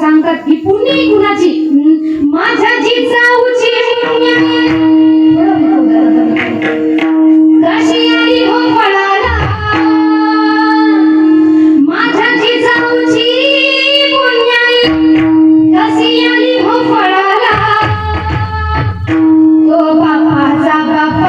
सांगतात की पुण्य कुणाची? माझ्या जिजाऊची कशी आली हो फळाला माझ्या जिजाऊची पुण्याई. कशी आली हो तो बापाचा बापा.